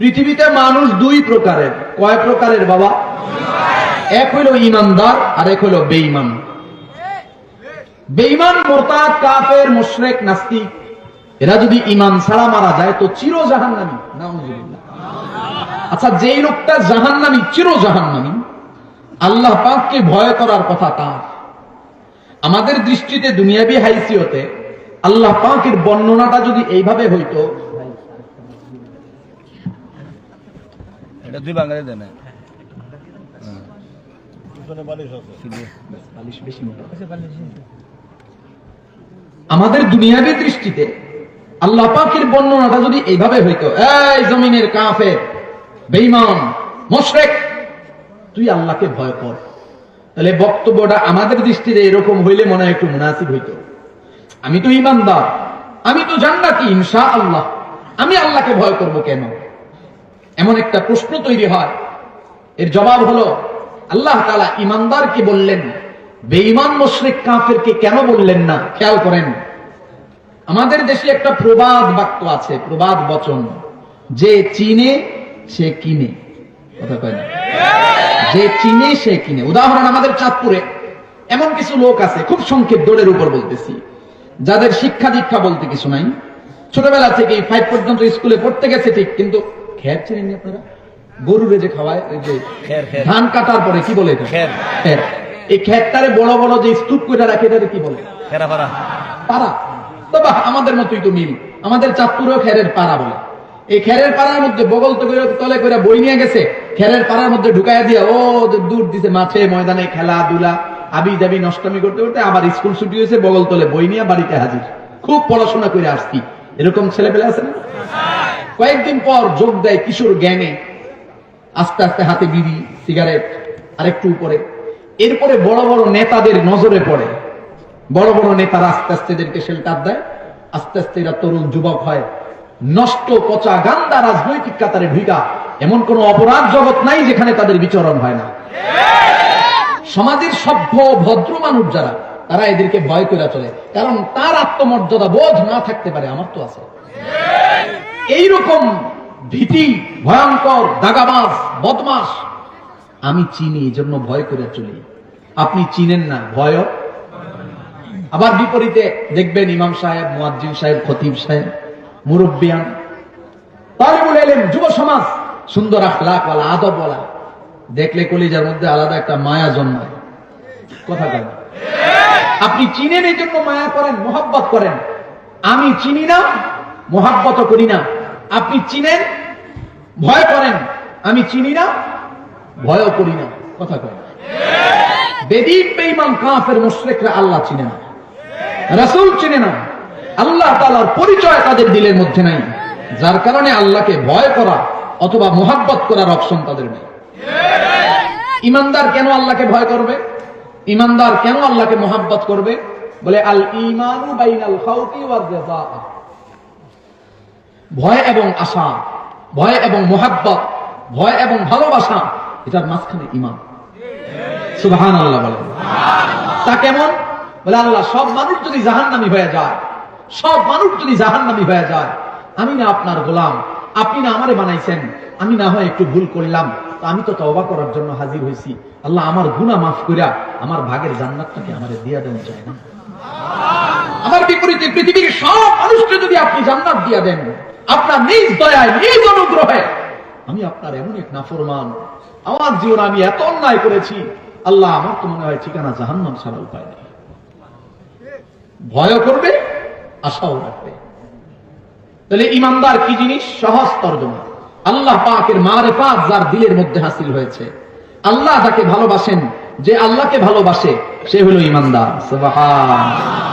পৃথিবীতে মানুষ দুই প্রকারের। কয় প্রকারের বাবা? এক হইল ইমানদার আর এক হইল বেঈমান। বেঈমান, মোরতাদ, কাফের, মুশরিক, নাস্তিক। এরা যদি ইমান ছাড়া মারা যায়, তো চির জাহান্নামী আচ্ছা যেই লোকটা জাহান্নামী চির জাহান্নামী আল্লাহ পাককে ভয় করার কথা তার। আমাদের দৃষ্টিতে দুনিয়াবি হাইসিয়তে আল্লাহ পাকের বর্ণনাটা যদি এইভাবে হইতো এটা দুই বাঙালি দেয় না। আমাদের দুনিয়াবি দৃষ্টিতে আল্লাহ পাকের বর্ণনাটা যদি এইভাবে হইতো এই জমিনের কাফের বেঈমান মুশরিক তুই আল্লাহকে ভয় কর। তাহলে বক্তব্যটা আমাদের দৃষ্টিতে এরকম হইলে মনে হয় একটু মুনাসিব হইতো। আমি তো ইমানদার আমি তো জান্নাতি ইনশা আল্লাহ আমি আল্লাহকে ভয় করব কেন? এমন একটা প্রশ্ন তৈরি হয়। এর জবাব হলো, আল্লাহ তালা ইমানদারকে বললেন, বেঈমান মুশরিক কাফেরকে কেন বললেন না? খেয়াল করেন। আমাদের দেশে একটা প্রবাদ বাক্য আছে, প্রবাদ বচন। যে চিনে, সে কিনে। কথা কয় না? যে চিনে, সে কিনে। উদাহরণ আমাদের চাঁদপুরে। এমন কিছু লোক আছে, খুব সংক্ষেপ দৌড়ের উপর বলতেছি। যাদের শিক্ষা দীক্ষা বলতে কিছু নাই। ছোটবেলা থেকে ফাইভ পর্যন্ত স্কুলে পড়তে গেছে ঠিক, কিন্তু খ্যার চিনেননি আপনারা? গরুরে যে খাওয়ায় ওই যে। ধান কাটার পরে কি বলে। এই খ্যারটারে বড় বড় যে স্তূপ করে রাখে এটারে কি বলে? পাড়া। তো আমাদের মতোই তো মিল। আমাদের চাঁদপুরেও খেরের পাড়া বলে। এই খেরের পাড়ার মধ্যে বগল তো তলে করে বই নিয়ে গেছে। খেরের পাড়ার মধ্যে ঢুকাইয়া দিয়া ও দূর দিছে মাঠে ময়দানে খেলাধুলা আবি দাবি নষ্টমি করতে করতে আবার স্কুল ছুটি হয়েছে বগল তলে বই নিয়ে বাড়িতে হাজির। খুব পড়াশোনা করে আসছি। এরকম ছেলে পেলে আছে না? কয়েকদিন পর যোগ দেয় কিশোর গ্যাংয়ে। আস্তে আস্তে হাতে বিড়ি, সিগারেট, আরেকটু উপরে। এরপরে বড় বড় নেতাদের নজরে পড়ে। বড় বড় নেতারা আস্তে আস্তে এদেরকে শেল্টার দেয়। আস্তে আস্তে এরা তরুণ যুবক হয়। নষ্ট পচা গান্দা রাজনৈতিক কাতারে ঢুকা এমন কোন অপরাধ জগৎ নাই যেখানে তাদের বিচরণ হয় না। সমাজের সভ্য, ভদ্র মানুষ যারা, তারা এদেরকে ভয় করে চলে। কারণ তার আত্মমর্যাদা বোধ না থাকতে পারে, আমার তো আছে। এইরকম ভীতি, ভয়ঙ্কর, দাগাবাজ বদমাস আমি চিনি এই জন্য ভয় করে চলি। আপনি চিনেন না ভয় আবার বিপরীতে দেখবেন ইমাম সাহেব, মুয়াজ্জিন সাহেব, খতিব সাহেব, মুরব্বিয়ান। তালিবুল এলেম যুব সমাজ, সুন্দর আখলাকওয়ালা আদবওয়ালা দেখলে কলিজার মধ্যে আলাদা একটা মায়া জন্মায়। কথা বলেন আপনি চিনেন এই জন্য মায়া করেন, মোহাব্বত করেন। আমি চিনি না মোহাব্বত করি না। আপনি চিনেন? ভয় করেন। আমি চিনি না, ভয়ও করি না। কথা কয়। বেদিন বেঈমান কাফের মুশরিকরা আল্লাহ চিনে না। রাসূল চিনে না। আল্লাহ তাআলার পরিচয় তাদের দিলের মধ্যে নাই। যার কারণে আল্লাহকে ভয় করা অথবা মোহাব্বত করার অপশন তাদের নেই। ইমানদার কেন আল্লাহকে ভয় করবে? ইমানদার কেন আল্লাহকে মোহাব্বত করবে? বলে আল ইমানু বাইনাল খাউফি রিযা ভয় এবং আশা, ভয় এবং মোহাব্বত, ভয় এবং ভালোবাসা, এটার মাঝখানে ইমান সুবহান আল্লাহ বলেন তা কেমন? বলে, আল্লাহ, সব মানুষ যদি জাহান্নামী হয়ে যায়, সব মানুষ যদি জাহান্নামী হয়ে যায়, আমি না আপনার গোলাম, আপনি না আমারে বানাইছেন, আমি না হয় একটু ভুল করলাম, তো আমি তো তওবা করার জন্য হাজির হয়েছি আল্লাহ আমার গুনাহ মাফ করিয়া আমার ভাগের জান্নাতটাকে আমারে দিয়া দেন চায় না। আমার বিপরীতে পৃথিবীর সব মানুষকে যদি আপনি জান্নাত দিয়া দেন, আপনার নিজ দয়ায়, নিজ অনুগ্রহে, আমি আপনার এমন এক নাফরমান। আমার জীবনে আমি এত অন্যায় করেছি, আল্লাহ আমার তো মনে হয় ঠিকানা জাহান্নাম ছাড়া উপায় নেই। ভয় করবে, আশাও রাখবে। তাহলে ইমানদার কি জিনিস? সহজ তর্জমা। আল্লাহ পাকের মারেফাত যার দিলের মধ্যে হাসিল হয়েছে। আল্লাহ যাকে ভালোবাসেন, যে আল্লাহকে ভালোবাসে, সে হলো ইমানদার। সুবহান।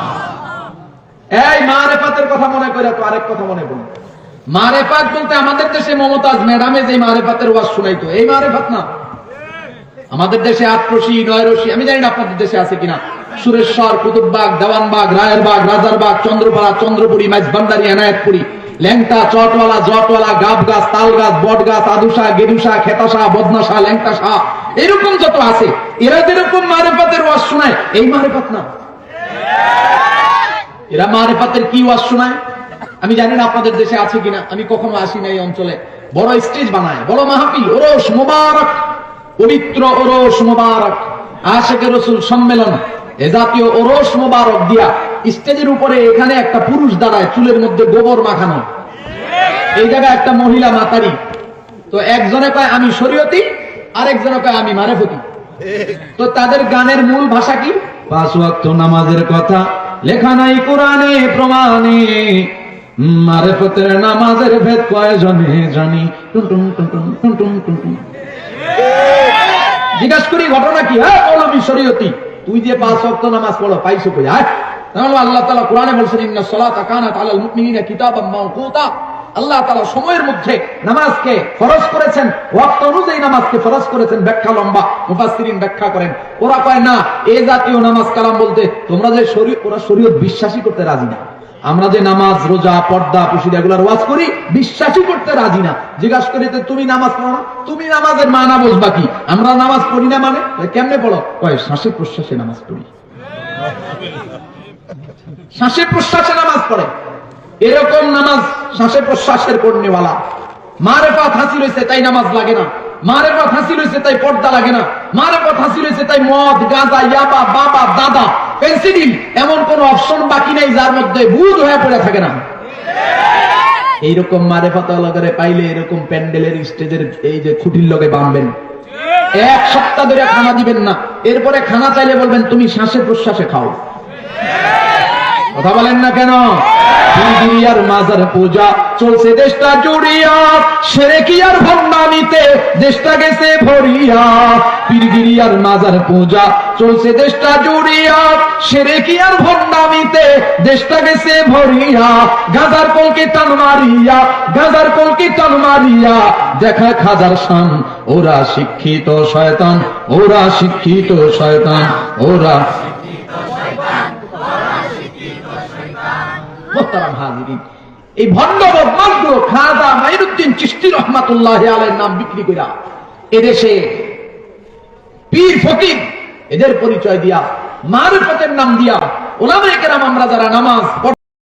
এই মারেফাতের কথা মনে করে তো আরেক কথা মনে বলি মারেফাত বলতে আমাদের দেশে মমতাজ ম্যাডামে যে মারেফাতের ওয়াজ শুনাইতো, এই মারেফাত না। আমাদের দেশে আটরশি, নয়রশি, আমি জানি না আপনাদের দেশে আছে কিনা। সুরেশ্বর, কুতুববাগ, দেওয়ানবাগ, রায়েরবাগ, রাজারবাগ, চন্দ্রপাড়া, চন্দ্রপুরি মাইজভান্ডারি এনায়তপুরি, ল্যাংটা, চটওয়ালা, জটওয়ালা গাব গাছ তাল গাছ বট গাছ আদুসা, গেরুসা, খেতাসা বদনাসা ল্যাংটাসা, এরকম যত আছে, এরা যেরকম মারেফাতের ওয়াজ শোনায়, এই মারেফাত না। এরা মারেফাতের কি ওয়াজ শোনায়? আমি জানি না আপনাদের দেশে আছে কিনা, আমি কখনো আসি না এই অঞ্চলে। বড় স্টেজ বানায়, বড় মাহফিল, ওরস মোবারক, পবিত্র ওরস মোবারক। আশেকের রসুল সম্মেলন, এ জাতীয় ওরস মোবারক দিয়া স্টেজের উপরে এখানে একটা পুরুষ দাঁড়ায়, চুলের মধ্যে গোবর মাখানো। এই জায়গায় একটা মহিলা মাতারি। তো একজনে কয়, আমি শরীয়তি আরেকজনে কয়, আমি মারেফতি তো তাদের গানের মূল ভাষা কি? পাঁচ ওয়াক্ত নামাজের কথা। লেখা নাই কোরআনে, প্রমাণে। মারে মারেফতের নামাজের ভেদ কয়জনে জানি? টুনটুন টুনটুন টুনটুন টুনটুন জিজ্ঞাস করি, ঘটনা কি? হ্যাঁ মৌলবী শরীয়তি। তুই যে পাঁচ অক্ত নামাজ পড়ো, পাইছো কই? হ্যাঁ আল্লাহ তাআলা কোরআনে বলছেন, ইন্না সলাতা কানাত আলাল মুমিনিনা কিতাবাম মাওকুতা। আল্লাহ তাআলা সময়ের মধ্যে নামাজকে ফরজ করেছেন ওয়াক্ত অনুযায়ী নামাজকে ফরজ করেছেন ব্যাখ্যা লম্বা মুফাসসিরিন ব্যাখ্যা করেন। ওরা কয় না এই জাতীয় নামাজ কালাম বলতে তোমরা যে শরীয়ত ওরা শরীয়ত বিশ্বাসী করতে রাজি না। আমরা যে নামাজ রোজা পর্দা পুশিদ এগুলার ওয়াজ করি বিশ্বাসই করতে রাজি না। জিজ্ঞাসা করি তুমি নামাজ পড়ো না? তুমি নামাজের মানা বুঝবা কি? আমরা নামাজ পড়ি না মানে? কেমনে পড়ো? কয় শ্বাসে প্রশ্বাসে নামাজ পড়ি। শ্বাসে প্রশ্বাসে নামাজ পড়ে। এরকম নামাজ শ্বাসে প্রশ্বাসের পড়নেওয়ালা মারে পথ হাসি রয়েছে তাই নামাজ লাগে না। মারে পথ হাসি রয়েছে তাই পর্দা লাগে না। মারে পথ হাসি রয়েছে তাই মদ, গাঁজা, ইয়াবা, বাবা, দাদা পেন্সিডিল এমন কোন অপশন বাকি নেই যার মধ্যে বুধ হয়ে পড়ে থাকে না। এইরকম মারে করে পাইলে এরকম প্যান্ডেলের স্টেজের এই যে খুঁটির লগে বাঁধবেন। এক সপ্তাহ ধরে খানা দিবেন না। এরপরে খানা চাইলে বলবেন, তুমি শ্বাসে প্রশ্বাসে খাও। কথা বলেন না কেন? মাজার পূজা চলছে দেশটা জুড়িয়া সেরে কি আর দেশটা গেছে ভরিয়া। পীরগিরিয়ার মাজার পূজা চলছে দেশটা জুড়িয়া সেরে কি আর দেশটা গেছে ভরিয়া। গাজার টান মারিয়া, গাজার টান মারিয়া। দেখা খাজার শান, ওরা শিক্ষিত শয়তান, ওরা শিক্ষিত শয়তান, ওরা এই ভণ্ড বদমাসগুলো খাজা মাইনুদ্দিন চিশতি রহমাতুল্লাহ আলের নাম বিক্রি করিয়া এদেশে পীর ফকির, এদের পরিচয় দিয়া, মারফতের নাম দিয়া, ওলামায়ে কেরাম আমরা যারা নামাজ